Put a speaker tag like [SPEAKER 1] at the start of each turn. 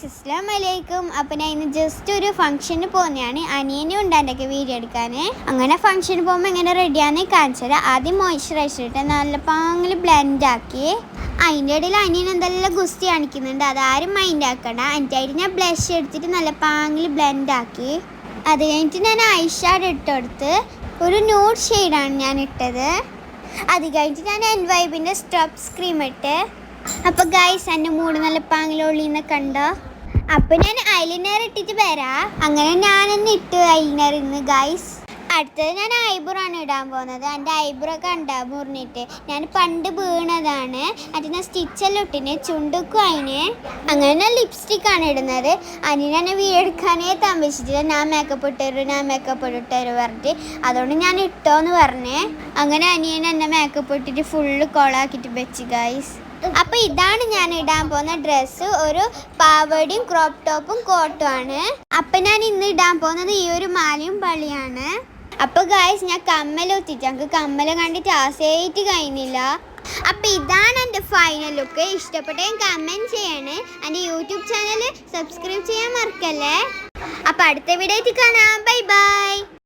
[SPEAKER 1] Guys ഇസ്ലാം വലൈക്കും അപ്പം ഞാൻ ഇന്ന് ജസ്റ്റ് ഒരു ഫംഗ്ഷന് പോകുന്നതാണ്. അനിയനും ഉണ്ട് എന്റെ വീഡിയോ എടുക്കാൻ. അങ്ങനെ ഫംഗ്ഷന് പോകുമ്പോൾ എങ്ങനെ റെഡിയാന്ന് കാണിച്ചു തരാം ആദ്യം മോയ്സ്ചറൈസർ ഇട്ട് നല്ല പാങ്ങിൽ ബ്ലെൻഡ് ആക്കി. അതിന്റെ ഇടയിൽ അനിയൻ എന്തെല്ലാം ഗുസ്തി കാണിക്കുന്നുണ്ട് അതാരും മൈൻഡ് ആക്കണ്ട. അതിന്റെ ഞാൻ ബ്ലഷ് എടുത്തിട്ട് നല്ല പാങ്ങിൽ ബ്ലെൻഡ് ആക്കി. അത് കഴിഞ്ഞിട്ട് ഞാൻ ഐഷാഡ് ഇട്ടെടുത്ത് ഒരു ന്യൂഡ് ഷെയ്ഡാണ് ഞാൻ ഇട്ടത്. അത് കഴിഞ്ഞിട്ട് ഞാൻ എൻ വൈബിന്റെ സ്റ്റോപ്പ് സ്ക്രീം ഇട്ട്. അപ്പോൾ ഗൈസ് എന്റെ മൂട് നല്ല പാങ്ങിലൊള്ളിന്ന് കണ്ടോ? അപ്പൊ ഞാൻ ഐലിനർ ഇട്ടിട്ട് വരാ. അങ്ങനെ ഞാനൊന്ന് ഇട്ടു ഐലൈനർ ഇന്ന് ഗൈസ് അടുത്തത് ഞാൻ ഐബ്രോ ആണ് ഇടാൻ പോകുന്നത് എന്റെ ഐബ്രോ കണ്ട മുറിഞ്ഞിട്ട്. ഞാൻ പണ്ട് വീണതാണ്. അതിന് ഞാൻ സ്റ്റിച്ചെല്ലാം ഇട്ടിന്. ചുണ്ടുക്കും അതിന്. അങ്ങനെ ഞാൻ ലിപ്സ്റ്റിക് ആണ് ഇടുന്നത്. അതിന് എന്നെ വീടെടുക്കാനേ താമസിച്ചില്ല ഞാൻ മേക്കപ്പ് ഇട്ടരു ഞാൻ മേക്കപ്പ് ഇട്ടരു പറഞ്ഞിട്ട്. അതുകൊണ്ട് ഞാൻ ഇട്ടോ എന്ന് പറഞ്ഞേ. അങ്ങനെ അനിയൻ എന്നെ മേക്കപ്പ് ഇട്ടിട്ട് ഫുള്ള് കൊളാക്കിയിട്ട് വെച്ച് ഗൈസ് അപ്പൊ ഇതാണ് ഞാൻ ഇടാൻ പോകുന്ന ഡ്രസ്സ് ഒരു പാവടിയും ക്രോപ്പ് ടോപ്പും കോട്ടും ആണ്. അപ്പൊ ഞാൻ ഇന്ന് ഇടാൻ പോകുന്നത് ഈ ഒരു മാലയും പള്ളിയാണ്. അപ്പൊ ഗായ്സ് ഞാൻ കമ്മൽ ഒത്തിട്ട് ഞങ്ങൾക്ക് കമ്മൽ കണ്ടിട്ട് ആസേറ്റ് കഴിഞ്ഞില്ല. അപ്പൊ ഇതാണ് എന്റെ ഫൈനൽ ലുക്ക് ഇഷ്ടപ്പെട്ടെങ്കിൽ കമന്റ് ചെയ്യണേ. എന്റെ യൂട്യൂബ് ചാനൽ സബ്സ്ക്രൈബ് ചെയ്യാൻ മറക്കല്ലേ? അപ്പൊ അടുത്ത വീഡിയോ കാണാം. Bye bye